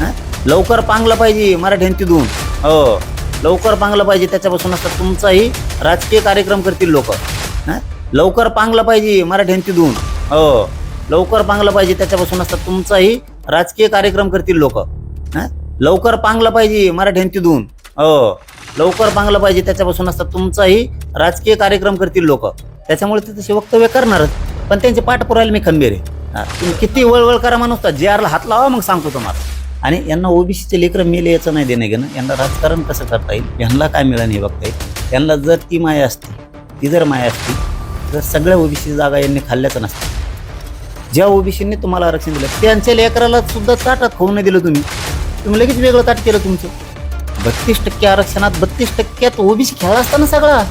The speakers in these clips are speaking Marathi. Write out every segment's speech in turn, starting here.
हं? लवकर पांगलं पाहिजे मराठ्यांची दोन हो. लवकर पांगलं पाहिजे त्याच्यापासून असतात तुमचाही राजकीय कार्यक्रम करतील लोक. लवकर पांगलं पाहिजे मराठ्यांची दोन हो. लवकर पांगलं पाहिजे त्याच्यापासून असतात तुमचाही राजकीय कार्यक्रम करतील लोक. लवकर पांगलं पाहिजे मराठ्यांची दोन हो. लवकर पांगलं पाहिजे त्याच्यापासून असतात तुमचाही राजकीय कार्यक्रम करतील लोक. त्याच्यामुळे ते तसे वक्तव्य करणारच. पण त्यांचे पाठ पुरायला मी खंबीर आहे. हा, तुम्ही किती वळवळ करा माणूस जे आरला हात लावा मग सांगतो तुम्हाला. आणि यांना ओबीसीचे लेकरं मेले याचं नाही देणं घेणं. यांना राजकारण कसं करता येईल? यांना काय मिळेल हे बघता येईल? यांना जर ती माया असती ती जर माया असती तर सगळ्या ओबीसी जागा यांनी खाल्ल्याचं नसतं. ज्या ओबीसींनी तुम्हाला आरक्षण दिलं त्यांच्या लेकराला सुद्धा ताटात खाऊ नाही दिलं तुम्ही. तुम्ही लगेच वेगळं ताट केलं तुमचं. बत्तीस टक्के आरक्षणात बत्तीस टक्क्यात ओबीसी खेळा असताना सगळा.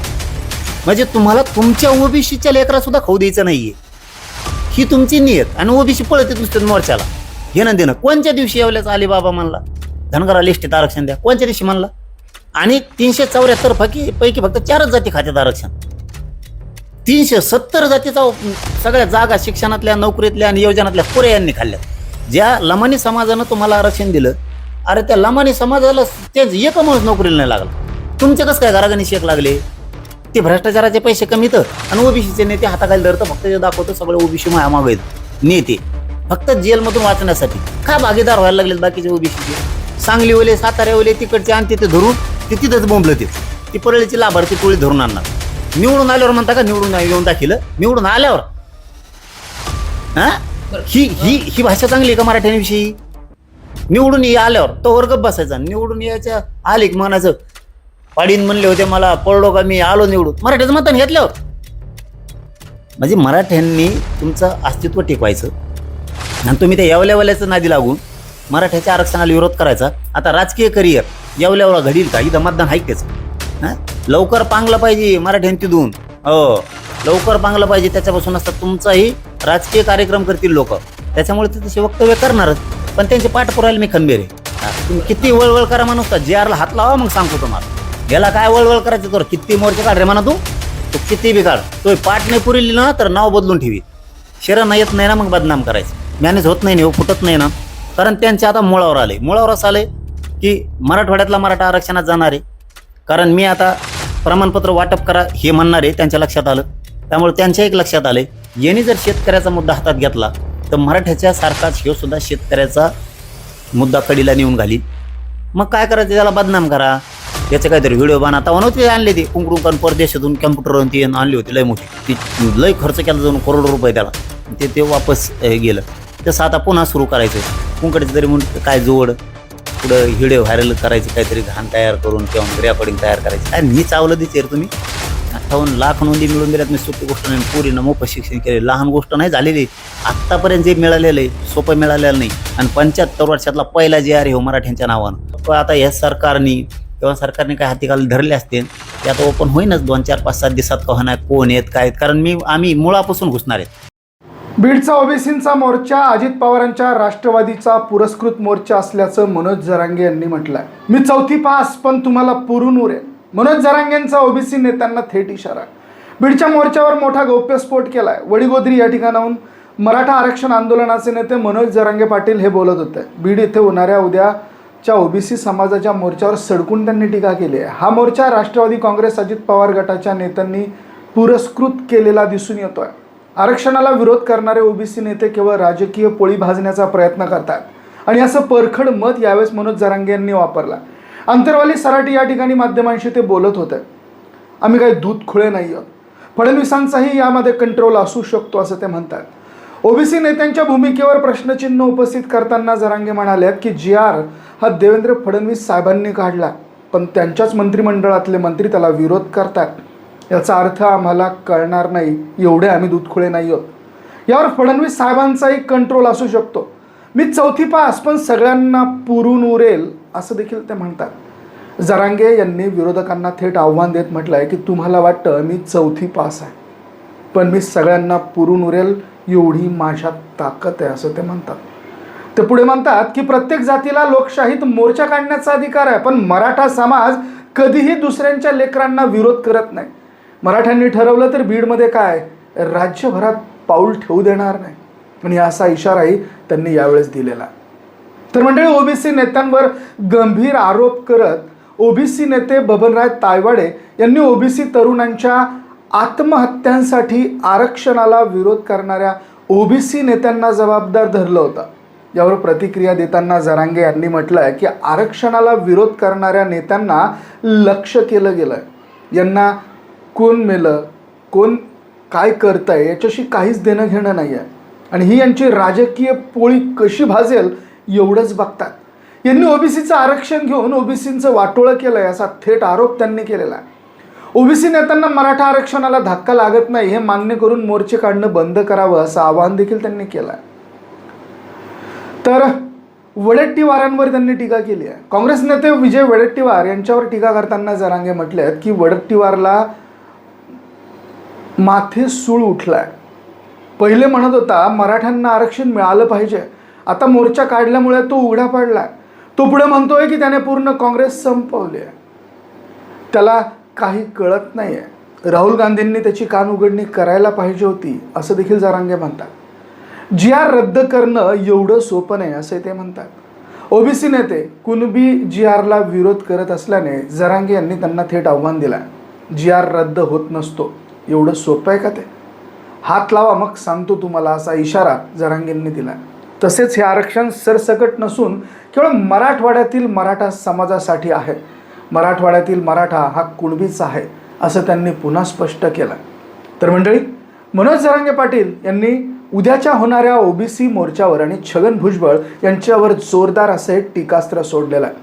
म्हणजे तुम्हाला तुमच्या ओबीसीच्या लेकरा सुद्धा खाऊ द्यायचं नाहीये. ही तुमची नियत आणि ओबीसी पळते दुसऱ्या मोर्चाला. घेणं देणं कोणत्या दिवशी येवल्याच अलिबाबा म्हणला? धनगरा लिस्टीत आरक्षण द्या. कोणत्या दिवशी म्हणला? आणि तीनशे चौऱ्याहत्तर फकी पैकी फक्त चारच जाती खात्यात आरक्षण. तीनशे सत्तर जातीचा सगळ्या जागा शिक्षणातल्या नोकरीतल्या आणि योजनातल्या पुरे यांनी खाल्ल्या ज्या लमानी समाजानं तुम्हाला आरक्षण दिलं अरे त्या लमानी समाजाला तेच एक माणूस नोकरीला नाही लागला. तुमचे कसं काय घराघणी शेक लागले? ते भ्रष्टाचाराचे पैसे कमी तर आणि ओबीसीचे नेते हाताखाली धरतं फक्त जे दाखवतं सगळे ओबीसी माया मागत नेते. फक्त जेलमधून वाचण्यासाठी. का भागीदार व्हायला लागलेत बाकीचे ओबीसीचे? सातारे ओले तिकडचे आणि तिथे धरून ते तिथंच बोंबलं ते ती परळीची लाभार्थी टोळी धरून आणणार. निवडून आल्यावर म्हणता का निवडून येऊन दाखिलं? निवडून आल्यावर? हा? ही ही ही भाषा चांगली आहे का मराठ्यांविषयी? निवडून ये आल्यावर तो वर्ग बसायचा. निवडून यायच्या आले की म्हणायचं पाडीन म्हणले होते मला पडलो का मी आलो निवडून. मराठ्याचं मतदान घेतल्यावर? म्हणजे मराठ्यांनी तुमचं अस्तित्व टिकवायचं. आणि तुम्ही त्या येवल्यावाल्याचं नादी लागून मराठ्याच्या आरक्षणाला विरोध करायचा. आता राजकीय करिअर येवल्यावर घडील का? इथं मतदान आहे त्याचं हां? लवकर पांगलं पाहिजे मराठ्यांची दोन हो. लवकर पांगलं पाहिजे त्याच्यापासून असतात तुमचाही राजकीय कार्यक्रम करतील लोक. त्याच्यामुळे ते तसे वक्तव्य करणारच. पण त्यांचे पाठ पुरायला मी खंबीर आहे. तुम्ही किती वळवळ करा म्हणूस जे आरला हात लावा मग सांगतो तुम्हाला. याला काय वळवळ करायचं तर किती मोर्चे काढ रे म्हणा तू. तू किती बी काढ. तो पाठ नाही पुरली ना तर नाव बदलून ठेवी. शरण येत नाही ना मग बदनाम करायचं. मॅनेज होत नाही ना, हो, फुटत नाही ना. कारण त्यांचे आता मुळावर आले. मुळावर असं आले की मराठवाड्यातला मराठा आरक्षणात जाणार आहे. कारण मी आता प्रमाणपत्र वाटप करा हे म्हणणार आहे त्यांच्या लक्षात आलं. त्यामुळे त्यांच्या एक लक्षात आले यांनी जर शेतकऱ्याचा मुद्दा हातात घेतला तर मराठ्याच्या सारखाच हे सुद्धा शेतकऱ्याचा मुद्दा कडीला नेऊन घाली. मग काय करायचं? त्याला बदनाम करा. याचे काहीतरी व्हिडिओ बना. आता नव्हते आणले ते कुंकडून पण परदेशातून कम्प्युटरवरून ती आणली होती लय मोठी. ती लय खर्च केला जाऊन करोडो रुपये त्याला. ते ते वापस गेलं. तसं आता पुन्हा सुरू करायचं कुंकडे तरी म्हणून काय जोड पुढं व्हिडिओ व्हायरल करायचे काहीतरी घाण तयार करून किंवा रेकॉर्डिंग तयार करायची. काय मी चावलं दिसे रे तुम्ही? अठ्ठावन्न लाख नोंदी मिळून दिल्यात मी सोपी गोष्ट नाही. पुरीनं मोफत शिक्षण केले. लहान गोष्ट नाही झालेली. आत्तापर्यंत जे मिळालेलं आहे सोपं मिळालेलं नाही. आणि पंच्याहत्तर वर्षातला पहिला जे आर हो मराठ्यांच्या नावानं. पण आता या सरकारने किंवा सरकारने काय हाती धरले असते ते आता ओपन होईनच दोन चार पाच सात दिवसात. का होणार कोण आहेत काय आहेत? कारण मी आम्ही मुळापासून घुसणार आहेत. बीडचा ओबीसींचा मोर्चा अजित पवारांच्या राष्ट्रवादीचा पुरस्कृत मोर्चा असल्याचं मनोज जरांगे यांनी म्हटलंय. मी चौथी पास पण तुम्हाला पुरून उरे मनोज जरांगेंचा ओबीसी नेत्यांना थेट इशारा. बीडच्या मोर्चावर मोठा गौप्यस्फोट केलाय. वडीगोद्री या ठिकाणाहून मराठा आरक्षण आंदोलनाचे नेते मनोज जरांगे पाटील हे बोलत होते. बीड येथे होणाऱ्या उद्याच्या ओबीसी समाजाच्या मोर्चावर सडकून त्यांनी टीका केली आहे. हा मोर्चा राष्ट्रवादी काँग्रेस अजित पवार गटाच्या नेत्यांनी पुरस्कृत केलेला दिसून येतोय. आरक्षणाला विरोध करणारे ओबीसी नेते केवळ राजकीय पोळी भाजण्याचा प्रयत्न करतात. आणि असं परखड मत यावेळेस मनोज जरांगे यांनी वापरला. अंतरवाली सराटी या ठिकाणी माध्यमांशी ते बोलत होते. आम्ही काही दूध खुळे नाही आहोत फडणवीसांचाही यामध्ये कंट्रोल असू शकतो असं ते म्हणतात. ओबीसी नेत्यांच्या भूमिकेवर प्रश्नचिन्ह उपस्थित करताना जरांगे म्हणाले की जी आर हा देवेंद्र फडणवीस साहेबांनी काढला पण त्यांच्याच मंत्रिमंडळातले मंत्री त्याला विरोध करतात. याचा अर्थ आम्हाला कळणार नाही. एवढे आम्ही दूधखुळे नाही आहोत. यावर फडणवीस साहेबांचाही कंट्रोल असू शकतो. मी चौथी पास पण सगळ्यांना पुरून उरेल असं देखील ते म्हणतात. जरांगे यांनी विरोधकांना थेट आव्हान देत म्हटलं आहे की तुम्हाला वाटतं मी चौथी पास आहे. पण मी सगळ्यांना पुरून उरेल एवढी माझ्यात ताकद आहे असं ते म्हणतात. ते पुढे म्हणतात की प्रत्येक जातीला लोकशाहीत मोर्चा काढण्याचा अधिकार आहे पण मराठा समाज कधीही दुसऱ्यांच्या लेकरांना विरोध करत नाही. मराठ्यांनी ठरवलं तर बीडमध्ये काय? राज्यभरात पाऊल ठेवू देणार नाही. आणि असा इशाराही त्यांनी यावेळेस दिलेला. तर मंडळी ओबीसी नेत्यांवर गंभीर आरोप करत ओबीसी नेते बबनराय तायवाडे यांनी ओबीसी तरुणांच्या आत्महत्यांसाठी आरक्षणाला विरोध करणाऱ्या ओबीसी नेत्यांना जबाबदार धरलं होतं. यावर प्रतिक्रिया देताना जरांगे यांनी म्हटलं आहे की आरक्षणाला विरोध करणाऱ्या नेत्यांना लक्ष केलं गेलं आहे यांना कोण मेलं कोण काय करतंय याच्याशी काहीच देणं घेणं नाही आहे आणि ही यांची राजकीय पोळी कशी भाजेल एवढंच बघतात. यांनी ओबीसीचं आरक्षण घेऊन ओबीसींचं वाटोळं केलं आहे असा थेट आरोप त्यांनी केलेला आहे. ओबीसी नेत्यांना मराठा आरक्षणाला धक्का लागत नाही हे मान्य करून मोर्चे काढणं बंद करावं असं आवाहन देखील त्यांनी केलं आहे तर वडेट्टीवारांवर त्यांनी टीका केली आहे. काँग्रेस नेते विजय वडेट्टीवार यांच्यावर टीका करताना जरांगे म्हटले आहेत की वडेट्टीवारला माथे सूळ उठलाय. पहिले म्हणत होता मराठ्यांना आरक्षण मिळालं पाहिजे. आता मोर्चा काढल्यामुळे तो उघडा पडलाय. तो पुढे म्हणतोय की त्याने पूर्ण काँग्रेस संपवली आहे. त्याला काही कळत नाही आहे राहुल गांधींनी त्याची कान उघडणी करायला पाहिजे होती असं देखील जरांगे म्हणतात. जी आर रद्द करणं एवढं सोपं नाही असे ते म्हणतात. ओबीसी नेते कुणबी जी आरला विरोध करत असल्याने जरांगे यांनी त्यांना थेट आव्हान दिलं जी आर रद्द होत नसतो. एवढं सोपं आहे का ते? हात लावा मग सांगतो तुम्हाला असा इशारा जरांगेंनी दिला. तसेच हे आरक्षण सरसकट नसून केवळ मराठवाड्यातील मराठा समाजासाठी आहे. मराठवाड्यातील मराठा हा कुणबीचा आहे असं त्यांनी पुन्हा स्पष्ट केलं. तर मंडळी मनोज जरांगे पाटील यांनी उद्याच्या होणाऱ्या ओबीसी मोर्चावर आणि छगन भुजबळ यांच्यावर जोरदार असं एक टीकास्त्र सोडलेलं आहे.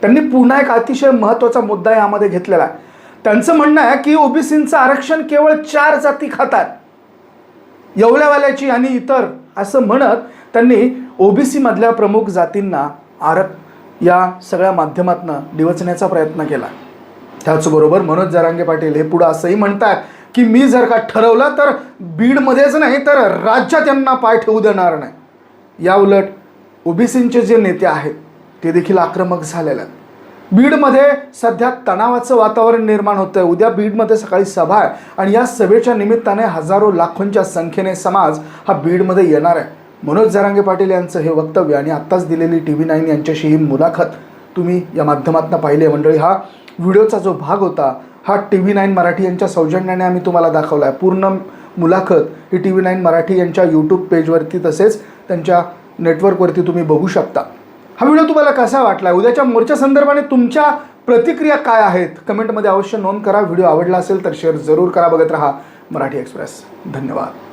त्यांनी पुन्हा एक अतिशय महत्त्वाचा मुद्दा यामध्ये घेतलेला आहे. त्यांचं म्हणणं आहे की ओबीसींचं आरक्षण केवळ चार जाती खातात. येवल्यावाल्याची आणि इतर असं म्हणत त्यांनी ओबीसीमधल्या प्रमुख जातींना आरक या सगळ्या माध्यमातनं डिवचण्याचा प्रयत्न केला. त्याचबरोबर मनोज जरांगे पाटील हे पुढं असंही म्हणतात की मी जर का ठरवलं तर बीडमध्येच नाही तर राज्यात यांना पाय ठेवू देणार नाही. या उलट ओबीसींचे जे नेते आहेत ते देखील आक्रमक झालेले आहेत. बीडमध्ये सध्या तणावाचं वातावरण निर्माण होतं आहे उद्या बीडमध्ये सकाळी सभा आहे आणि या सभेच्या निमित्ताने हजारो लाखोंच्या संख्येने समाज हा बीडमध्ये येणार आहे. मनोज जरांगे पाटील यांचं हे वक्तव्य आणि आत्ताच दिलेली टी व्ही नाईन यांच्याशी ही मुलाखत तुम्ही या माध्यमातून पाहिली आहे. मंडळी हा व्हिडिओचा जो भाग होता हा टी व्ही नाईन मराठी यांच्या सौजन्याने आम्ही तुम्हाला दाखवला आहे. पूर्ण मुलाखत ही टी व्ही नाईन मराठी यांच्या यूट्यूब पेजवरती तसेच त्यांच्या नेटवर्कवरती तुम्ही बघू शकता. हा व्हिडिओ तुम्हाला कसा वाटला? उद्याच्या मोर्चा संदर्भाने तुमच्या प्रतिक्रिया काय आहेत? कमेंटमध्ये अवश्य नोंद करा. व्हिडिओ आवडला असेल तर शेअर जरूर करा. बघत राहा मराठी एक्सप्रेस. धन्यवाद.